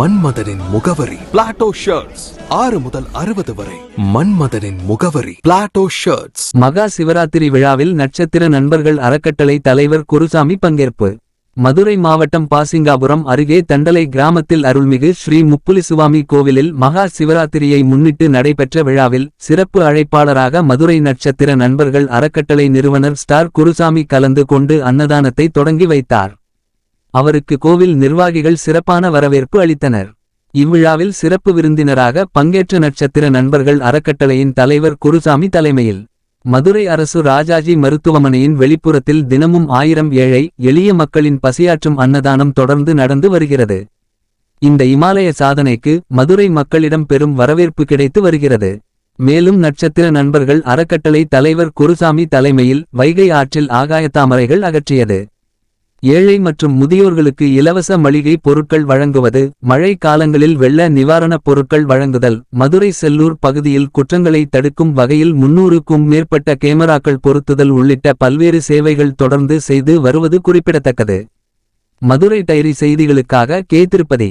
மன்மதனின் முகவரி. Plato shirts ஆறு முதல் அறுபது வரை. மன்மதனின் முகவரி. பிளாட்டோ ஷர்ட்ஸ் மகா சிவராத்திரி விழாவில் நட்சத்திர நண்பர்கள் அறக்கட்டளை தலைவர் குருசாமி பங்கேற்பு. மதுரை மாவட்டம் பாசிங்காபுரம் அருகே தண்டலை கிராமத்தில் அருள்மிகு ஸ்ரீ முப்புலிசுவாமி கோவிலில் மகா சிவராத்திரியை முன்னிட்டு நடைபெற்ற விழாவில் சிறப்பு அழைப்பாளராக மதுரை நட்சத்திர நண்பர்கள் அறக்கட்டளை நிறுவனர் ஸ்டார் குருசாமி கலந்து கொண்டு அன்னதானத்தை தொடங்கி வைத்தார். அவருக்கு கோவில் நிர்வாகிகள் சிறப்பான வரவேற்பு அளித்தனர். இவ்விழாவில் சிறப்பு விருந்தினராக பங்கேற்ற நட்சத்திர நண்பர்கள் அறக்கட்டளையின் தலைவர் குருசாமி தலைமையில் மதுரை அரசு ராஜாஜி மருத்துவமனையின் வெளிப்புறத்தில் தினமும் ஆயிரம் ஏழை எளிய மக்களின் பசியாற்றும் அன்னதானம் தொடர்ந்து நடந்து வருகிறது. இந்த இமாலய சாதனைக்கு மதுரை மக்களிடம் பெரும் வரவேற்பு கிடைத்து வருகிறது. மேலும் நட்சத்திர நண்பர்கள் அறக்கட்டளை தலைவர் குருசாமி தலைமையில் வைகை ஆற்றில் ஆகாயத்தாமரைகள் அகற்றியது. ஏழை மற்றும் முதியோர்களுக்கு இலவச மளிகை பொருட்கள் வழங்குவது மழை காலங்களில் வெள்ள நிவாரணப் பொருட்கள் வழங்குதல் மதுரை செல்லூர் பகுதியில் குற்றங்களை தடுக்கும் வகையில் முன்னூறுக்கும் மேற்பட்ட கேமராக்கள் பொருத்துதல் உள்ளிட்ட பல்வேறு சேவைகள் தொடர்ந்து செய்து வருவது குறிப்பிடத்தக்கது மதுரை டைரி செய்திகளுக்காக கே திருப்பதி